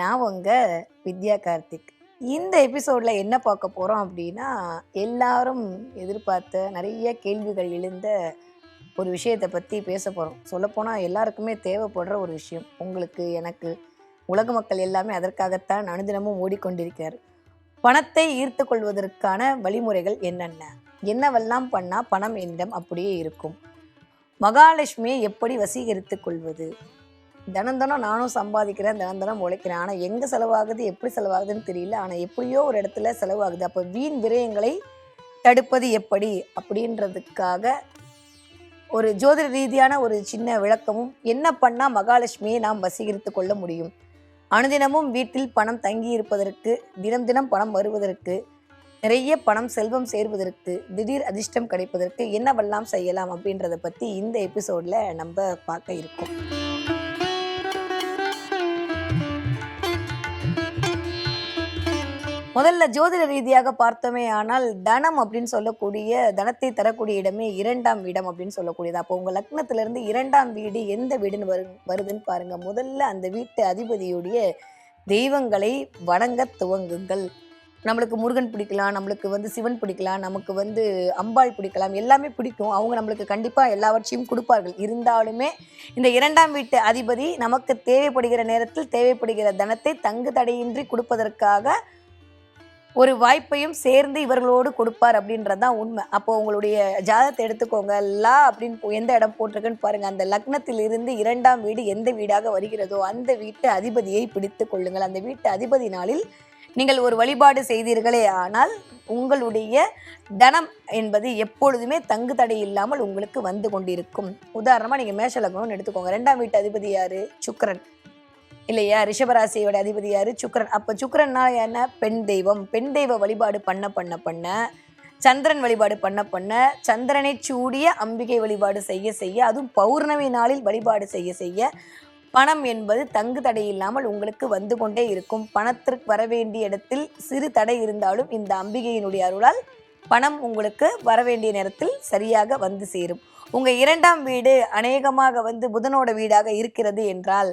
நான் உங்கள் வித்யா கார்த்திக். இந்த எபிசோடில் என்ன பார்க்க போகிறோம் அப்படின்னா எல்லாரும் எதிர்பார்த்த நிறைய கேள்விகள் எழுந்த ஒரு விஷயத்தை பற்றி பேச போகிறோம் சொல்லப்போனால் எல்லாருக்குமே தேவைப்படுற ஒரு விஷயம். உங்களுக்கு எனக்கு உலக மக்கள் எல்லாமே அதற்காகத்தான் அனுதினமும் ஓடிக்கொண்டிருக்கிறார். பணத்தை ஈர்த்து கொள்வதற்கான வழிமுறைகள் என்னென்ன? என்னவெல்லாம் பண்ணால் பணம் என்னிடம் அப்படியே இருக்கும்? மகாலட்சுமியை எப்படி வசீகரித்துக் கொள்வது? தினம் தினம் நானும் சம்பாதிக்கிறேன் தினம் தினம் உழைக்கிறேன். ஆனால் எங்கே செலவாகுது எப்படி செலவாகுதுன்னு தெரியல. ஆனால் எப்படியோ ஒரு இடத்துல செலவாகுது. அப்போ வீண் விரயங்களை தடுப்பது எப்படி? அப்படின்றதுக்காக ஒரு ஜோதிட ரீதியான ஒரு சின்ன விளக்கமும் என்ன பண்ணால் மகாலட்சுமியை நாம் வசீகரித்து கொள்ள முடியும்? அனுதினமும் வீட்டில் பணம் தங்கி இருப்பதற்கு தினம் தினம் பணம் வருவதற்கு நிறைய பணம் செல்வம் சேர்வதற்கு திடீர் அதிர்ஷ்டம் கிடைப்பதற்கு என்னவெல்லாம் செய்யலாம் அப்படின்றத பற்றி இந்த எபிசோடில் நம்ம பார்க்க இருக்கோம். முதல்ல ஜோதிட ரீதியாக பார்த்தோமே ஆனால் தனம் அப்படின்னு சொல்லக்கூடிய தனத்தை தரக்கூடிய இடமே இரண்டாம் இடம் அப்படின்னு சொல்லக்கூடியது. அப்போ உங்கள் லக்னத்திலிருந்து இரண்டாம் வீடு எந்த வீடுன்னு வரு வருதுன்னு பாருங்கள் முதல்ல அந்த வீட்டு அதிபதியுடைய தெய்வங்களை வணங்க துவங்குங்கள். நம்மளுக்கு முருகன் பிடிக்கலாம் நம்மளுக்கு வந்து சிவன் பிடிக்கலாம் நமக்கு வந்து அம்பாள் பிடிக்கலாம் எல்லாமே பிடிக்கும். அவங்க நம்மளுக்கு கண்டிப்பாக எல்லாவற்றையும் கொடுப்பார்கள். இருந்தாலுமே இந்த இரண்டாம் வீட்டு அதிபதி நமக்கு தேவைப்படுகிற நேரத்தில் தேவைப்படுகிற தனத்தை தங்கு தடையின்றி கொடுப்பதற்காக ஒரு வாய்ப்பையும் சேர்ந்து இவர்களோடு கொடுப்பார் அப்படின்றது தான் உண்மை. அப்போ உங்களுடைய ஜாதத்தை எடுத்துக்கோங்க. லா அப்படின்னு போ- எந்த இடம் போட்டிருக்குன்னு பாருங்க. அந்த லக்னத்திலிருந்து இரண்டாம் வீடு எந்த வீடாக வருகிறதோ அந்த வீட்டு அதிபதியை பிடித்து கொள்ளுங்கள். அந்த வீட்டு அதிபதி நாளில் நீங்கள் ஒரு வழிபாடு செய்தீர்களே ஆனால் உங்களுடைய தனம் என்பது எப்பொழுதுமே தங்கு தடை இல்லாமல் உங்களுக்கு வந்து கொண்டிருக்கும். உதாரணமாக நீங்கள் மேஷ லக்னம்னு எடுத்துக்கோங்க. ரெண்டாம் வீட்டு அதிபதி யார்? சுக்கரன். இல்லையா? ரிஷபராசியோட அதிபதி யாரு? சுக்கிரன். அப்போ சுக்கிரன்னா என்ன? பெண் தெய்வம். பெண் தெய்வ வழிபாடு பண்ண பண்ண பண்ண சந்திரன் வழிபாடு பண்ண பண்ண சந்திரனை சூடிய அம்பிகை வழிபாடு செய்ய செய்ய அதுவும் பௌர்ணமி நாளில் வழிபாடு செய்ய செய்ய பணம் என்பது தங்கு தடை இல்லாமல் உங்களுக்கு வந்து கொண்டே இருக்கும். பணத்திற்கு வர வேண்டிய இடத்தில் சிறு தடை இருந்தாலும் இந்த அம்பிகையினுடைய அருளால் பணம் உங்களுக்கு வர வேண்டிய நேரத்தில் சரியாக வந்து சேரும். உங்கள் இரண்டாம் வீடு அநேகமாக வந்து புதனோட வீடாக இருக்கிறது என்றால்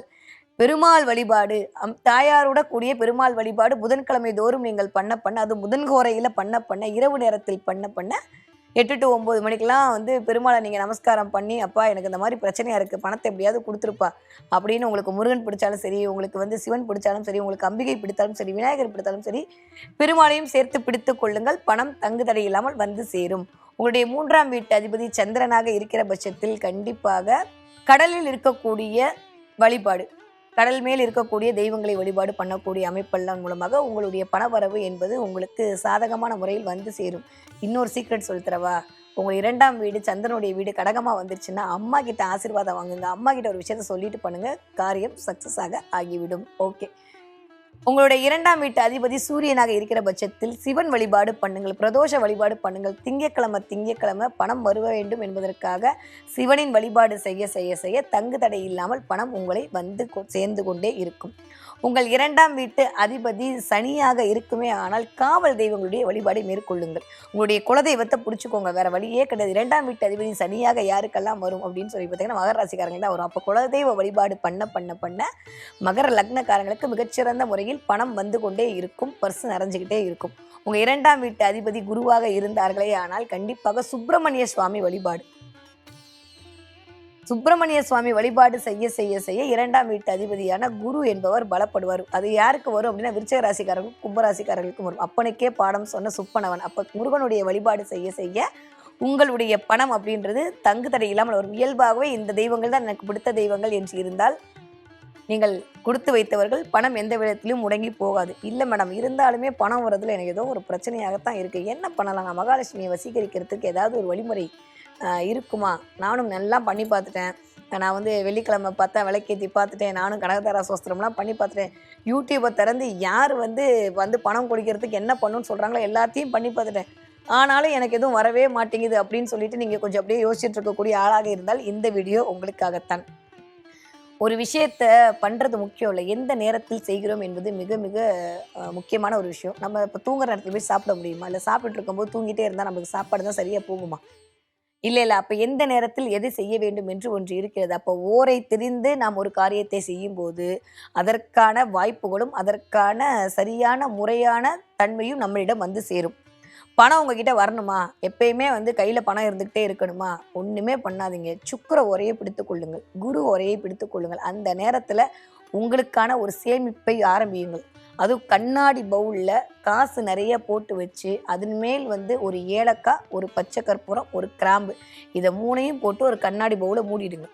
பெருமாள் வழிபாடு. அம் தாயாரோட கூடிய பெருமாள் வழிபாடு புதன்கிழமை தோறும் நீங்கள் பண்ண பண்ண அது புதன்கோரையில பண்ண பண்ண இரவு நேரத்தில் பண்ண பண்ண எட்டு டு ஒம்பது மணிக்கெலாம் வந்து பெருமாளை நீங்கள் நமஸ்காரம் பண்ணி அப்பா எனக்கு இந்த மாதிரி பிரச்சனையாக இருக்குது பணத்தை எப்படியாவது கொடுத்துருப்பா அப்படின்னு உங்களுக்கு முருகன் பிடிச்சாலும் சரி உங்களுக்கு வந்து சிவன் பிடிச்சாலும் சரி உங்களுக்கு அம்பிகை பிடித்தாலும் சரி விநாயகர் பிடித்தாலும் சரி பெருமாளையும் சேர்த்து பிடித்து கொள்ளுங்கள். பணம் தங்கு தடை இல்லாமல் வந்து சேரும். உங்களுடைய மூன்றாம் வீட்டு அதிபதி சந்திரனாக இருக்கிற பட்சத்தில் கண்டிப்பாக கடலில் இருக்கக்கூடிய வழிபாடு. கடல் மேல் இருக்கக்கூடிய தெய்வங்களை வழிபாடு பண்ணக்கூடிய அமைப்பெல்லாம் மூலமாக உங்களுடைய பணவரவு என்பது உங்களுக்கு சாதகமான முறையில் வந்து சேரும். இன்னொரு சீக்ரெட் சொல்லித்தரவா? உங்கள் இரண்டாம் வீடு சந்திரனுடைய வீடு கடகமாக வந்துருச்சுன்னா அம்மா கிட்ட ஆசீர்வாதம் வாங்குங்க. அம்மா கிட்ட ஒரு விஷயத்த சொல்லிட்டு பண்ணுங்க. காரியம் சக்ஸஸ் ஆக ஆகிவிடும். ஓகே உங்களுடைய இரண்டாம் வீட்டு அதிபதி சூரியனாக இருக்கிற பட்சத்தில் சிவன் வழிபாடு பண்ணுங்கள் பிரதோஷ வழிபாடு பண்ணுங்கள் திங்கக்கிழமை திங்கக்கிழமை பணம் வருவ வேண்டும் என்பதற்காக சிவனின் வழிபாடு செய்ய செய்ய செய்ய தங்கு தடை இல்லாமல் பணம் உங்களை வந்து கொ- சேர்ந்து கொண்டே இருக்கும். உங்கள் இரண்டாம் வீட்டு அதிபதி சனியாக இருக்குமே ஆனால் காவல் தெய்வங்களுடைய வழிபாடை மேற்கொள்ளுங்கள். உங்களுடைய குலதெய்வத்தை பிடிச்சிக்கோங்க. வேற வழியே கிடையாது. இரண்டாம் வீட்டு அதிபதி சனியாக யாருக்கெல்லாம் வரும் அப்படின்னு சொல்லி பார்த்தீங்கன்னா மகர ராசிக்காரங்க தான் வரும். அப்போ குலதெய்வ வழிபாடு பண்ண பண்ண பண்ண மகர லக்னக்காரங்களுக்கு மிகச்சிறந்த முறையில் பணம் வந்து கொண்டே இருக்கும். பர்ஸ் நிறைஞ்சிக்கிட்டே இருக்கும். உங்கள் இரண்டாம் வீட்டு அதிபதி குருவாக இருந்தார்களே ஆனால் கண்டிப்பாக சுப்பிரமணிய சுவாமி வழிபாடு. சுப்பிரமணிய சுவாமி வழிபாடு செய்ய செய்ய செய்ய இரண்டாம் வீட்டு அதிபதியான குரு என்பவர் பலப்படுவார். அது யாருக்கு வரும் அப்படின்னா விருச்சக ராசிக்காரர்களுக்கும் கும்பராசிக்காரர்களுக்கும் வரும். அப்பனுக்கே பாடம் சொன்ன சுப்பனவன். அப்ப முருகனுடைய வழிபாடு செய்ய செய்ய உங்களுடைய பணம் அப்படின்றது தங்கு தடை இல்லாமல் வரும். இயல்பாகவே இந்த தெய்வங்கள் தான் எனக்கு பிடித்த தெய்வங்கள் என்று இருந்தால் நீங்கள் கொடுத்து வைத்தவர்கள் பணம் எந்த விதத்திலும் முடங்கி போகாது. இல்லை மேடம் இருந்தாலுமே பணம் வரதுல எனக்கு ஏதோ ஒரு பிரச்சனையாகத்தான் இருக்குது என்ன பண்ணலாம்? நான் மகாலட்சுமியை வசீகரிக்கிறதுக்கு ஏதாவது ஒரு வழிமுறை இருக்குமா? நானும் நல்லா பண்ணி பார்த்துட்டேன். நான் வந்து வெள்ளிக்கிழமை பார்த்தா விளக்கேற்றி பார்த்துட்டேன். நானும் கனகதாரா சோஸ்திரம்லாம் பண்ணி பார்த்துட்டேன். யூடியூப்பை திறந்து யார் வந்து வந்து பணம் கொடுக்கிறதுக்கு என்ன பண்ணுன்னு சொல்கிறாங்களோ எல்லாத்தையும் பண்ணி பார்த்துட்டேன். ஆனாலும் எனக்கு எதுவும் வரவே மாட்டேங்குது அப்படின்னு சொல்லிட்டு நீங்கள் கொஞ்சம் அப்படியே யோசிச்சுட்டு இருக்கக்கூடிய ஆளாக இருந்தால் இந்த வீடியோ உங்களுக்காகத்தான். ஒரு விஷயத்த பண்ணுறது முக்கியம் இல்லை. எந்த நேரத்தில் செய்கிறோம் என்பது மிக மிக முக்கியமான ஒரு விஷயம். நம்ம இப்போ தூங்குற நேரத்தில் போய் சாப்பிட முடியுமா? இல்லை சாப்பிட்டு இருக்கும்போது தூங்கிட்டே இருந்தால் நமக்கு சாப்பாடு தான் சரியாக போகுமா? இல்லை இல்லை. அப்போ எந்த நேரத்தில் எதை செய்ய வேண்டும் என்று ஒன்று இருக்கிறது? அப்போ ஓரை தெரிந்து நாம் ஒரு காரியத்தை செய்யும்போது அதற்கான வாய்ப்புகளும் அதற்கான சரியான முறையான தன்மையும் நம்மளிடம் வந்து சேரும். பணம் உங்ககிட்ட வரணுமா? எப்பயுமே வந்து கையில் பணம் இருந்துக்கிட்டே இருக்கணுமா? ஒன்றுமே பண்ணாதீங்க. சுக்கர உரையை பிடித்து கொள்ளுங்கள். குரு உரையை பிடித்து கொள்ளுங்கள். அந்த நேரத்தில் உங்களுக்கான ஒரு சேமிப்பை ஆரம்பியுங்கள். அதுவும் கண்ணாடி பவுலில் காசு நிறைய போட்டு வச்சு அதன் மேல் வந்து ஒரு ஏலக்காய் ஒரு பச்சை கற்பூரம் ஒரு கிராம்பு. இதை மூணையும் போட்டு ஒரு கண்ணாடி பவுலை மூடிடுங்க.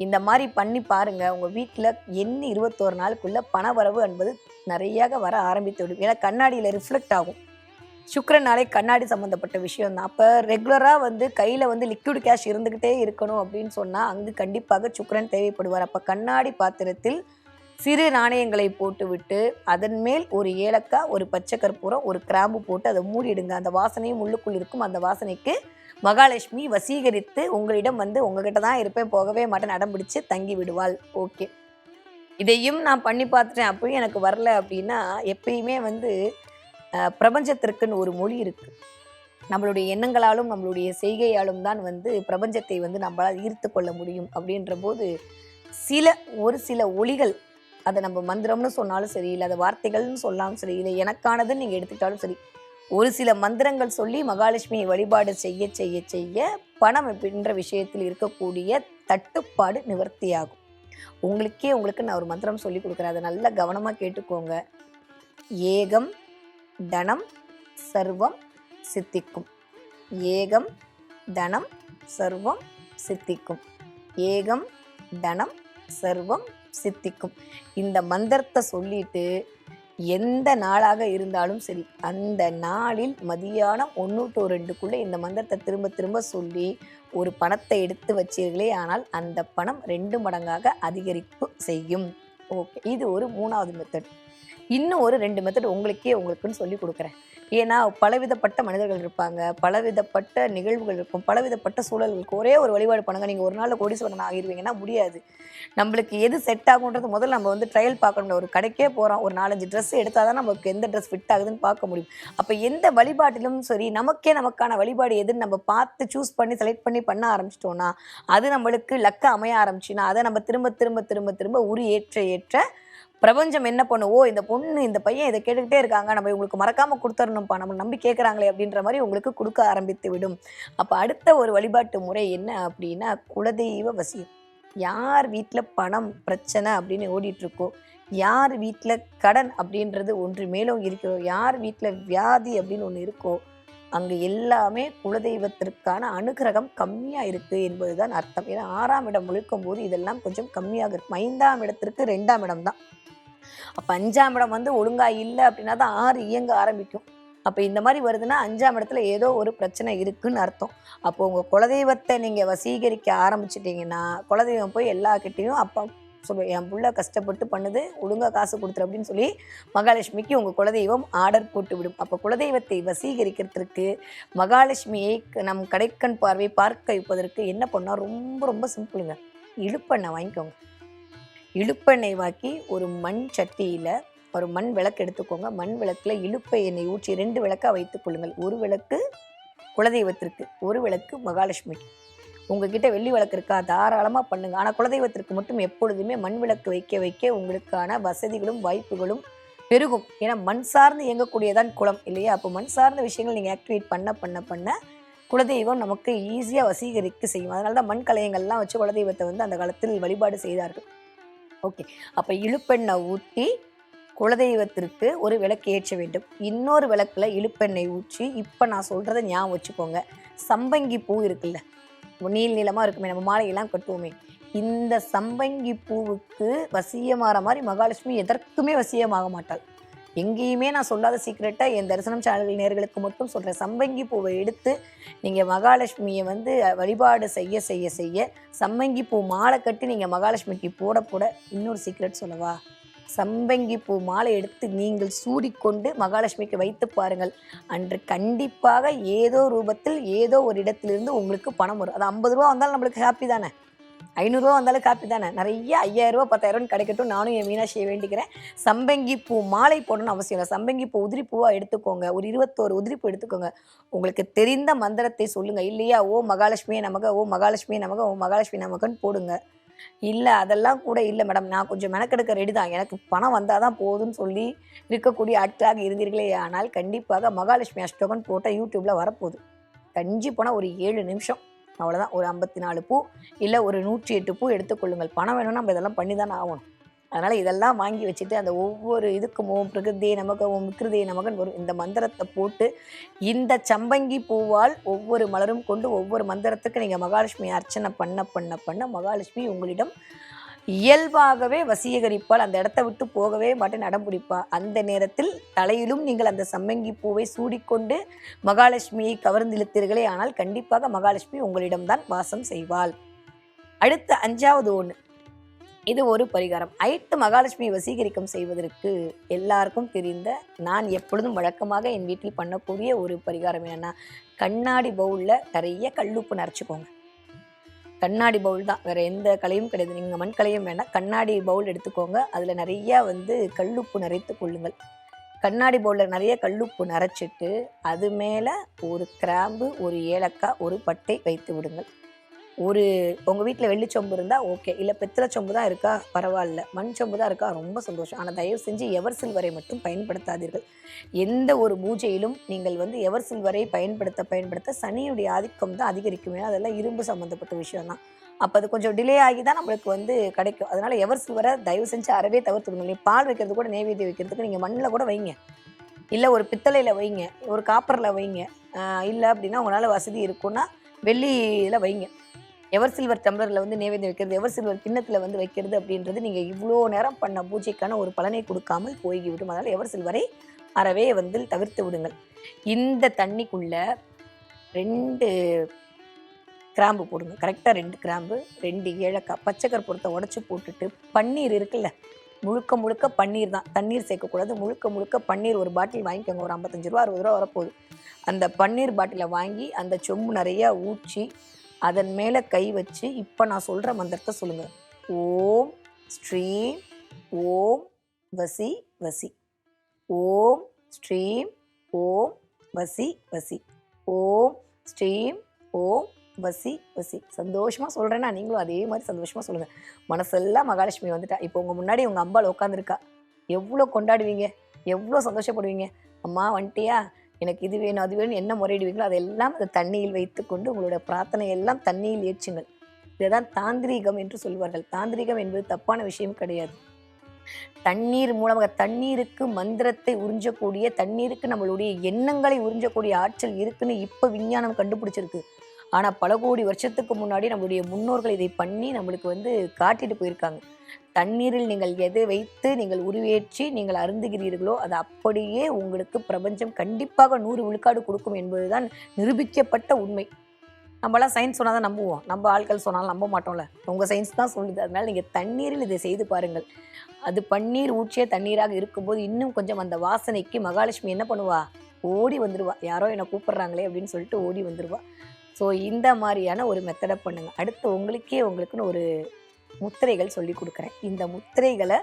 இந்த மாதிரி பண்ணி பாருங்க. உங்க வீட்டில் எண்ணி இருபத்தோரு நாளுக்குள்ள பணவரவு என்பது நிறையாக வர ஆரம்பித்து விடும். ஏன்னா கண்ணாடியில் ரிஃப்ளெக்ட் ஆகும். சுக்கரனாலே கண்ணாடி சம்மந்தப்பட்ட விஷயம் தான். அப்போ ரெகுலராக வந்து கையில் வந்து லிக்விட் கேஷ் இருந்துக்கிட்டே இருக்கணும் அப்படின்னு சொன்னால் அங்கு கண்டிப்பாக சுக்கரன் தேவைப்படுவார். அப்போ கண்ணாடி பாத்திரத்தில் சிறு நாணயங்களை போட்டுவிட்டு அதன் மேல் ஒரு ஏலக்காய் ஒரு பச்சை கற்பூரம் ஒரு கிராம்பு போட்டு அதை மூடிடுங்க. அந்த வாசனையும் உள்ளுக்குள் இருக்கும். அந்த வாசனைக்கு மகாலட்சுமி வசீகரித்து உங்களிடம் வந்து உங்ககிட்ட தான் இருப்பேன் போகவே மாட்டேன் அடம் பிடிச்சு தங்கி விடுவாள். ஓகே. இதையும் நான் பண்ணி பார்த்துட்டேன். அப்பயும் எனக்கு வரல அப்படின்னா எப்பயுமே வந்து பிரபஞ்சத்திற்குன்னு ஒரு மொழி இருக்கு. நம்மளுடைய எண்ணங்களாலும் நம்மளுடைய செய்கையாலும் தான் வந்து பிரபஞ்சத்தை வந்து நம்மளால் ஈர்த்து கொள்ள முடியும் அப்படின்ற போது சில ஒரு சில ஒளிகள் அதை நம்ம மந்திரம்னு சொன்னாலும் சரி இல்லை அதை வார்த்தைகள்னு சொன்னாலும் சரி இல்லை எனக்கானதுன்னு நீங்கள் எடுத்துக்கிட்டாலும் சரி ஒரு சில மந்திரங்கள் சொல்லி மகாலட்சுமியை வழிபாடு செய்ய செய்ய செய்ய பணம் அப்படின்ற விஷயத்தில் இருக்கக்கூடிய தட்டுப்பாடு நிவர்த்தியாகும். உங்களுக்கே உங்களுக்கு நான் ஒரு மந்திரம் சொல்லி கொடுக்குறேன். அதை நல்லா கவனமாக கேட்டுக்கோங்க. ஏகம் தனம் சர்வம் சித்திக்கும். ஏகம் தனம் சர்வம் சித்திக்கும். ஏகம் தனம் சர்வம் சித்திக்கும். இந்த மந்திரத்தை சொல்லிட்டு எந்த நாளாக இருந்தாலும் சரி அந்த நாளில் மதியானம் ஒன்று டு ரெண்டுக்குள்ளே இந்த மந்திரத்தை திரும்ப திரும்ப சொல்லி ஒரு பணத்தை எடுத்து வச்சீர்களே ஆனால் அந்த பணம் ரெண்டு மடங்காக அதிகரிப்பு செய்யும். ஓகே இது ஒரு மூணாவது மெத்தட் இன்னும் ஒரு ரெண்டு மெத்தட் உங்களுக்கே உங்களுக்குன்னு சொல்லி கொடுக்குறேன். ஏன்னா பலவிதப்பட்ட மனிதர்கள் இருப்பாங்க பலவிதப்பட்ட நிகழ்வுகள் இருக்கும் பலவிதப்பட்ட சூழல்களுக்கு ஒரே ஒரு வழிபாடு பண்ணுங்க. நீங்கள் ஒரு நாளில் கோடீஸ்வரன் ஆகிருவீங்கன்னா முடியாது. நம்மளுக்கு எது செட் ஆகுன்றது முதல்ல நம்ம வந்து ட்ரையல் பார்க்கணும். ஒரு கடைக்கே போகிறோம் ஒரு நாலஞ்சு ட்ரெஸ் எடுத்தால் தான் நமக்கு எந்த ட்ரெஸ் ஃபிட் ஆகுதுன்னு பார்க்க முடியும். அப்போ எந்த வழிபாட்டிலும் சரி நமக்கே நமக்கான வழிபாடு எதுன்னு நம்ம பார்த்து சூஸ் பண்ணி செலக்ட் பண்ணி பண்ண ஆரம்பிச்சிட்டோம்னா அது நம்மளுக்கு லக்க அமைய ஆரம்பிச்சுன்னா அதை நம்ம திரும்ப திரும்ப திரும்ப திரும்ப உரி ஏற்ற ஏற்ற பிரபஞ்சம் என்ன பண்ணுவோ இந்த பொண்ணு இந்த பையன் இதை கேட்டுக்கிட்டே இருக்காங்க நம்ம இவங்களுக்கு மறக்காம கொடுத்துடணும்ப்பா நம்ம நம்பி கேட்குறாங்களே அப்படின்ற மாதிரி உங்களுக்கு கொடுக்க ஆரம்பித்து விடும். அப்போ அடுத்த ஒரு வழிபாட்டு முறை என்ன அப்படின்னா குலதெய்வ வசியம். யார் வீட்டில் பணம் பிரச்சனை அப்படின்னு ஓடிட்டுருக்கோ யார் வீட்டில் கடன் அப்படின்றது ஒன்று மேலும் இருக்கிறோ யார் வீட்டில் வியாதி அப்படின்னு ஒன்று இருக்கோ அங்கே எல்லாமே குலதெய்வத்திற்கான அனுகிரகம் கம்மியாக இருக்குது என்பது தான் அர்த்தம். ஏன்னா ஆறாம் இடம் முழுக்கும் போது இதெல்லாம் கொஞ்சம் கம்மியாக இருக்கும். ஐந்தாம் இடத்திற்கு ரெண்டாம் இடம் தான் அப்போ அஞ்சாம் இடம் வந்து ஒழுங்காக இல்லை அப்படின்னா தான் ஆறு இயங்க ஆரம்பிக்கும். அப்போ இந்த மாதிரி வருதுன்னா அஞ்சாம் இடத்துல ஏதோ ஒரு பிரச்சனை இருக்குன்னு அர்த்தம். அப்போ உங்கள் குலதெய்வத்தை நீங்கள் வசீகரிக்க ஆரம்பிச்சிட்டிங்கன்னா குலதெய்வம் போய் எல்லா கிட்டேயும் அப்பா சொல்லு என் புள்ள கஷ்டப்பட்டு பண்ணுது ஒழுங்கா காசு கொடுத்துரு அப்படின்னு சொல்லி மகாலட்சுமிக்கு உங்கள் குலதெய்வம் ஆர்டர் போட்டு விடும். அப்போ குலதெய்வத்தை வசீகரிக்கிறதுக்கு மகாலட்சுமியை நம் கடைக்கண் பார்வை பார்க்க வைப்பதற்கு என்ன பண்ணால் ரொம்ப ரொம்ப சிம்பிளுங்க. இழுப்பெண்ணை வாங்கிக்கோங்க. இழுப்பெண்ணெய் வாக்கி ஒரு மண் சட்டியில் ஒரு மண் விளக்கு எடுத்துக்கோங்க. மண் விளக்கில் இழுப்பை எண்ணெய் ஊற்றி ரெண்டு விளக்காக வைத்துக் கொள்ளுங்கள். ஒரு விளக்கு குலதெய்வத்திற்கு ஒரு விளக்கு மகாலட்சுமிக்கு உங்ககிட்ட வெள்ளி விளக்கு இருக்கா? தாராளமாக பண்ணுங்கள் ஆனால் குலதெய்வத்திற்கு மட்டும் எப்பொழுதுமே மண் விளக்கு வைக்க வைக்க உங்களுக்கான வசதிகளும் வாய்ப்புகளும் பெருகும். ஏன்னா மண் சார்ந்து இயங்கக்கூடியதான் குளம் இல்லையா? அப்போ மண் சார்ந்த விஷயங்கள் நீங்கள் ஆக்டிவேட் பண்ண பண்ண பண்ண குலதெய்வம் நமக்கு ஈஸியாக வசீகரிக்க செய்யும். அதனால தான் மண் கலையங்கள்லாம் வச்சு குலதெய்வத்தை வந்து அந்த காலத்தில் வழிபாடு செய்தார்கள். ஓகே. அப்போ இழுப்பெண்ணை ஊற்றி குலதெய்வத்திற்கு ஒரு விளக்கு ஏற்ற வேண்டும். இன்னொரு விளக்கில் இழுப்பெண்ணெய் ஊற்றி இப்போ நான் சொல்கிறத ஞாபகம் வச்சுக்கோங்க. சம்பங்கி பூ இருக்குல்ல நீள் நீளமாக இருக்குமே நம்ம மாலையெல்லாம் கட்டுவோமே. இந்த சம்பங்கி பூவுக்கு வசியமாற மாதிரி மகாலட்சுமி எதற்குமே வசியமாக மாட்டாள் எங்கேயுமே நான் சொல்லாத சீக்ரெட்டாக என் தரிசனம் சேனல் நேர்களுக்கு மட்டும் சொல்கிறேன் சம்பங்கி பூவை எடுத்து நீங்கள் மகாலட்சுமியை வந்து வழிபாடு செய்ய செய்ய செய்ய சம்பங்கி பூ மாலை கட்டி நீங்கள் மகாலட்சுமிக்கு போட போட இன்னொரு சீக்ரெட் சொல்லவா? சம்பங்கி பூ மாலை எடுத்து நீங்கள் சூடிக்கொண்டு மகாலட்சுமிக்கு வைத்து பாருங்கள். அன்று கண்டிப்பாக ஏதோ ரூபத்தில் ஏதோ ஒரு இடத்திலிருந்து உங்களுக்கு பணம் வரும். அது ஐம்பது ரூபா வந்தாலும் நம்மளுக்கு ஹாப்பி தானே? ஐநூறுரூவா வந்தாலும் காப்பி தானே? நிறைய ஐயாயிரரூவா பத்தாயிரரூவா கிடைக்கட்டும். நானும் என் மீனாட்சியை வேண்டிக்கிறேன். சம்பங்கி பூ மாலை போடணும்னு அவசியம் இல்லை. சம்பங்கி பூ உதிரி பூவாக எடுத்துக்கோங்க. ஒரு இருபத்தோரு உதிரி பூ எடுத்துக்கோங்க. உங்களுக்கு தெரிந்த மந்திரத்தை சொல்லுங்கள் இல்லையா? ஓ மகாலட்சுமியே நமக ஓ மகாலட்சுமியே நமக ஓ மகாலட்சுமி நமகன்னு போடுங்க. இல்லை அதெல்லாம் கூட இல்லை மேடம். நான் கொஞ்சம் மெனக்கெடுக்க ரெடி தான். எனக்கு பணம் வந்தால் தான் போதும்னு சொல்லி இருக்கக்கூடிய ஆட்களாக இருந்தீர்களே. ஆனால் கண்டிப்பாக மகாலட்சுமி அஷ்டோகன் போட்டால் யூடியூப்பில் வரப்போகுது. கஞ்சி போனால் ஒரு ஏழு நிமிஷம். அவ்வளோதான் ஒரு ஐம்பத்தி நாலு பூ இல்லை ஒரு நூற்றி எட்டு பூ எடுத்துக்கொள்ளுங்கள் பணம் வேணும்னா நம்ம இதெல்லாம் பண்ணி தானே ஆகணும். அதனால் இதெல்லாம் வாங்கி வச்சுட்டு அந்த ஒவ்வொரு இதுக்கும் ஓம் பிரகிருதியை நமக்கு ஓம் விக்கிருதியை நமகன் வரும் இந்த மந்திரத்தை போட்டு இந்த சம்பங்கி பூவால் ஒவ்வொரு மலரும் கொண்டு ஒவ்வொரு மந்திரத்துக்கு நீங்கள் மகாலட்சுமி அர்ச்சனை பண்ண பண்ண பண்ண மகாலட்சுமி உங்களிடம் இயல்பாகவே வசீகரிப்பால் அந்த இடத்த விட்டு போகவே மாட்டேன் அடம்பிடிப்பா அந்த நேரத்தில் தலையிலும் நீங்கள் அந்த சம்மங்கி பூவை சூடிக்கொண்டு மகாலட்சுமியை கவர்ந்திழுத்தீர்களே ஆனால் கண்டிப்பாக மகாலட்சுமி உங்களிடம்தான் வாசம் செய்வாள். அடுத்த அஞ்சாவது ஒன்று இது ஒரு பரிகாரம். ஐட்டு மகாலட்சுமி வசீகரிக்கம் செய்வதற்கு எல்லாருக்கும் தெரிந்த நான் எப்பொழுதும் வழக்கமாக என் வீட்டில் பண்ணக்கூடிய ஒரு பரிகாரம் என்னென்னா கண்ணாடி பவுலில் நிறைய கல்லுப்பு நரைச்சிக்கோங்க. கண்ணாடி பவுல் தான். வேறு எந்த கலையும் கிடையாது. நீங்கள் மண் கலையும் வேண்டாம். கண்ணாடி பவுல் எடுத்துக்கோங்க. அதில் நிறைய வந்து கல்லுப்பு நிறைத்து கொள்ளுங்கள். கண்ணாடி பவுலில் நிறைய கல்லுப்பு நரைச்சிட்டு அது மேலே ஒரு கிராம்பு ஒரு ஏலக்காய் ஒரு பட்டை வைத்து விடுங்கள். ஒரு உங்கள் வீட்டில் வெள்ளி சொம்பு இருந்தால் ஓகே இல்லை பித்தளை சொம்பு தான் இருக்கா? பரவாயில்ல. மண் சொம்பு தான் இருக்கா? ரொம்ப சந்தோஷம். ஆனால் தயவு செஞ்சு எவர் சில்வரை மட்டும் பயன்படுத்தாதீர்கள். எந்த ஒரு பூஜையிலும் நீங்கள் வந்து எவர் சில்வரை பயன்படுத்த பயன்படுத்த சனியுடைய ஆதிக்கம் தான் அதிகரிக்கும். அதெல்லாம் இரும்பு சம்மந்தப்பட்ட விஷயம் தான். அப்போ அது கொஞ்சம் டிலே ஆகி தான் நம்மளுக்கு வந்து கிடைக்கும். அதனால் எவர் சில்வரை தயவு செஞ்சு அறவே தவிர்த்துக்கணும். நீங்கள் பால் வைக்கிறது கூட நெய்வேத்தியம் வைக்கிறதுக்கு நீங்கள் மண்ணில் கூட வைங்க. இல்லை ஒரு பித்தளையில் வைங்க. ஒரு காப்பரில் வைங்க. இல்லை அப்படின்னா உங்களால் வசதி இருக்குன்னா வெள்ளியில் வைங்க. எவர் சில்வர் டம்ளரில் வந்து நைவேத்தியம் வைக்கிறது எவர் சில்வர் கிண்ணத்தில் வந்து வைக்கிறது அப்படின்றது நீங்கள் இவ்வளோ நேரம் பண்ண பூஜைக்கான ஒரு பலனை கொடுக்காமல் போய்விடும் அதனால் எவர் சில்வரை அறவே வந்து தவிர்த்து விடுங்கள். இந்த தண்ணிக்குள்ள ரெண்டு கிராம்பு போடுங்க. கரெக்டாக ரெண்டு கிராம்பு ரெண்டு ஏலக்காய் பச்சை கற்பூரத்தை உடச்சி போட்டுட்டு பன்னீர் இருக்குல்ல முழுக்க முழுக்க பன்னீர் தான். தண்ணீர் சேர்க்கக்கூடாது. முழுக்க முழுக்க பன்னீர் ஒரு பாட்டில் வாங்கிக்கோங்க. ஒரு ஐம்பத்தஞ்சு ரூபா அறுபது ரூபா வரப்போகுது. அந்த பன்னீர் பாட்டிலை வாங்கி அந்த சொம்பு நிறையா ஊற்றி அதன் மேலே கை வச்சு இப்போ நான் சொல்கிற மந்திரத்தை சொல்லுங்கள் ஓம் ஸ்ரீம் ஓம் வசி வசி. ஓம் ஸ்ரீம் ஓம் வசி வசி. ஓம் ஸ்ரீம் ஓம் வசி வசி. சந்தோஷமாக சொல்கிறேன்னா நீங்களும் அதே மாதிரி சந்தோஷமாக சொல்லுங்கள் மனசெல்லாம் மகாலட்சுமி வந்துட்டா. இப்போ உங்கள் முன்னாடி உங்கள் அம்பாள் உட்காந்துருக்கா எவ்வளோ கொண்டாடுவீங்க? எவ்வளோ சந்தோஷப்படுவீங்க? அம்மா வந்துட்டியா? எனக்கு இது வேணும் அது வேணும் என்ன முறையிடுவீங்களோ அதெல்லாம் அந்த தண்ணியில் வைத்துக்கொண்டு உங்களோட பிரார்த்தனை எல்லாம் தண்ணியில் ஏற்றுங்கள். இதுதான் தாந்திரீகம் என்று சொல்வார்கள். தாந்திரீகம் என்பது தப்பான விஷயம் கிடையாது. தண்ணீர் மூலமாக தண்ணீருக்கு மந்திரத்தை உறிஞ்சக்கூடிய தண்ணீருக்கு நம்மளுடைய எண்ணங்களை உறிஞ்சக்கூடிய ஆற்றல் இருக்குன்னு இப்போ விஞ்ஞானம் கண்டுபிடிச்சிருக்கு. ஆனால் பல கோடி வருஷத்துக்கு முன்னாடி நம்மளுடைய முன்னோர்கள் இதை பண்ணி நம்மளுக்கு வந்து காட்டிட்டு போயிருக்காங்க. தண்ணீரில் நீங்கள் எதை வைத்து நீங்கள் உருவேற்றி நீங்கள் அருந்துகிறீர்களோ அது அப்படியே உங்களுக்கு பிரபஞ்சம் கண்டிப்பாக நூறு விழுக்காடு கொடுக்கும் என்பதுதான் நிரூபிக்கப்பட்ட உண்மை. நம்மளாம் சயின்ஸ் சொன்னால் தான் நம்புவோம். நம்ம ஆட்கள் சொன்னாலும் நம்ப மாட்டோம்ல. உங்கள் சயின்ஸ் தான் சொல்லுது. அதனால் நீங்கள் தண்ணீரில் இதை செய்து பாருங்கள். அது பன்னீர் ஊற்றிய தண்ணீராக இருக்கும்போது இன்னும் கொஞ்சம் அந்த வாசனைக்கு மகாலட்சுமி என்ன பண்ணுவா? ஓடி வந்துடுவா யாரோ என்னை கூப்பிட்றாங்களே அப்படின்னு சொல்லிட்டு ஓடி வந்துடுவா ஸோ இந்த மாதிரியான ஒரு மெத்தடை பண்ணுங்கள் அடுத்து உங்களுக்கே உங்களுக்குன்னு ஒரு முத்திரைகள் சொல்லி கொடுக்குறேன். இந்த முத்திரைகளை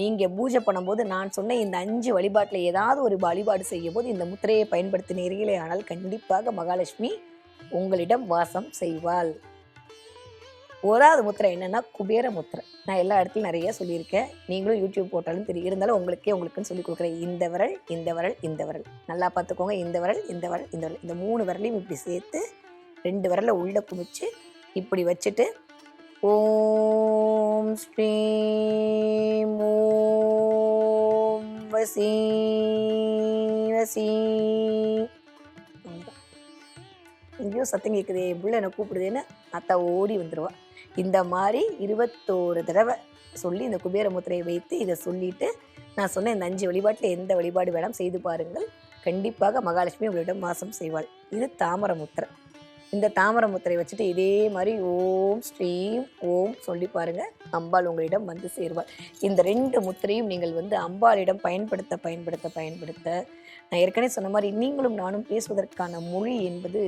நீங்கள் பூஜை பண்ணும்போது நான் சொன்ன இந்த அஞ்சு வழிபாட்டில் ஏதாவது ஒரு வழிபாடு செய்யும் போது இந்த முத்திரையை பயன்படுத்தினீர்களே ஆனால் கண்டிப்பாக மகாலட்சுமி உங்களிடம் வாசம் செய்வாள். ஓராவது முத்திரை என்னென்னா குபேர முத்திரை. நான் எல்லா இடத்துலையும் நிறைய சொல்லியிருக்கேன். நீங்களும் யூடியூப் போட்டாலும் தெரியும் இருந்தாலும் உங்களுக்கே உங்களுக்குன்னு சொல்லி கொடுக்குறேன். இந்த விரல் இந்த விரல் இந்த விரல். நல்லா பார்த்துக்கோங்க. இந்த விரல் இந்த விரல் இந்த விரல். இந்த மூணு விரலையும் இப்படி சேர்த்து ரெண்டு விரலை உள்ளே குமிச்சு இப்படி வச்சுட்டு ஓம் श्रीं ॐ वसी வசி எங்கேயோ சத்தம் கேட்குதே என் புள்ள என்னை கூப்பிடுதேன்னு அத்தா ஓடி வந்துடுவா இந்த மாதிரி இருபத்தோரு தடவை சொல்லி இந்த குபேர முத்திரையை வைத்து இதை சொல்லிட்டு நான் சொன்ன இந்த அஞ்சு வழிபாட்டில் எந்த வழிபாடு வேணாம் செய்து பாருங்கள். கண்டிப்பாக மகாலட்சுமி உங்களிடம் வாசம் செய்வாள். இது தாமர முத்திரை இந்த தாமர முத்திரை வச்சுட்டு இதே மாதிரி ஓம் ஸ்ரீம் ஓம் சொல்லி பாருங்க. அம்பாள் உங்களிடம் வந்து சேருவாள். இந்த ரெண்டு முத்திரையும் நீங்கள் வந்து அம்பாளிடம் பயன்படுத்த பயன்படுத்த பயன்படுத்த. நான் ஏற்கனவே சொன்ன மாதிரி நீங்களும் நானும் பேசுவதற்கான மொழி என்பது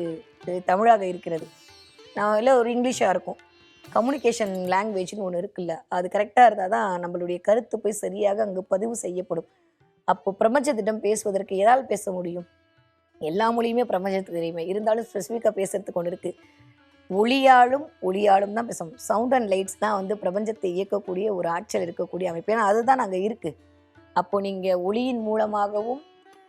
தமிழாக இருக்கிறது. நான் இல்லை ஒரு இங்கிலீஷாக இருக்கும். கம்யூனிகேஷன் லாங்குவேஜ்னு ஒன்று இருக்குல்ல அது கரெக்டாக இருந்தால் தான் நம்மளுடைய கருத்து போய் சரியாக அங்கு பதிவு செய்யப்படும். அப்போ பிரபஞ்சத்திடம் பேசுவதற்கு எதால் பேச முடியும்? எல்லா மொழியுமே பிரபஞ்சத்துக்கு தெரியுமே. இருந்தாலும் ஸ்பெசிஃபிக்காக பேசுறதுக்கு ஒன்று இருக்குது ஒளியாலும் ஒளியாலும் தான் பேசணும். சவுண்ட் அண்ட் லைட்ஸ் தான் வந்து பிரபஞ்சத்தை இயக்கக்கூடிய ஒரு ஆற்றல் இருக்கக்கூடிய அமைப்பு. ஏன்னா அதுதான் அங்கே இருக்குது அப்போது நீங்கள் ஒளியின் மூலமாகவும்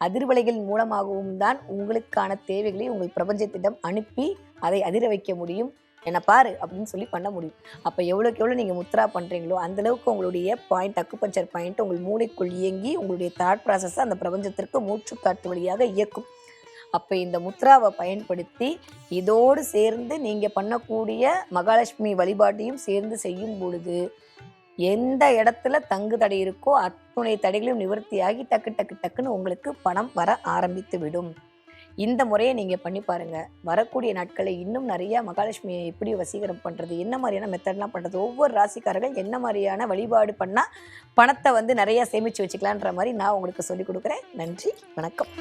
அதிர்வலைகள் மூலமாகவும் தான் உங்களுக்கான தேவைகளை உங்கள் பிரபஞ்சத்திடம் அனுப்பி அதை அதிர வைக்க முடியும். என்னை பாரு அப்படின்னு சொல்லி பண்ண முடியும். அப்போ எவ்வளோக்கு எவ்வளோ நீங்கள் முத்ரா பண்ணுறீங்களோ அந்தளவுக்கு உங்களுடைய பாயிண்ட் அக்குபஞ்சர் பாயிண்ட் உங்கள் மூளைக்குள் இயங்கி உங்களுடைய தாட் ப்ராசஸை அந்த பிரபஞ்சத்திற்கு மூச்சுக்காற்று வழியாக இயக்கும். அப்போ இந்த முத்ராவை பயன்படுத்தி இதோடு சேர்ந்து நீங்கள் பண்ணக்கூடிய மகாலட்சுமி வழிபாட்டையும் சேர்ந்து செய்யும் பொழுது எந்த இடத்துல தங்கு தடை இருக்கோ அத்துணை தடைகளையும் நிவர்த்தியாகி டக்கு டக்கு டக்குன்னு உங்களுக்கு பணம் வர ஆரம்பித்து விடும் இந்த முறையை நீங்கள் பண்ணி பாருங்கள் வரக்கூடிய நாட்களில் இன்னும் நிறையா மகாலட்சுமியை எப்படி வசீகரம் பண்ணுறது என்ன மாதிரியான மெத்தட்லாம் பண்ணுறது ஒவ்வொரு ராசிக்காரர்கள் என்ன மாதிரியான வழிபாடு பண்ணால் பணத்தை வந்து நிறையா சேமித்து வச்சுக்கலான்ற மாதிரி நான் உங்களுக்கு சொல்லிக் கொடுக்குறேன். நன்றி வணக்கம்.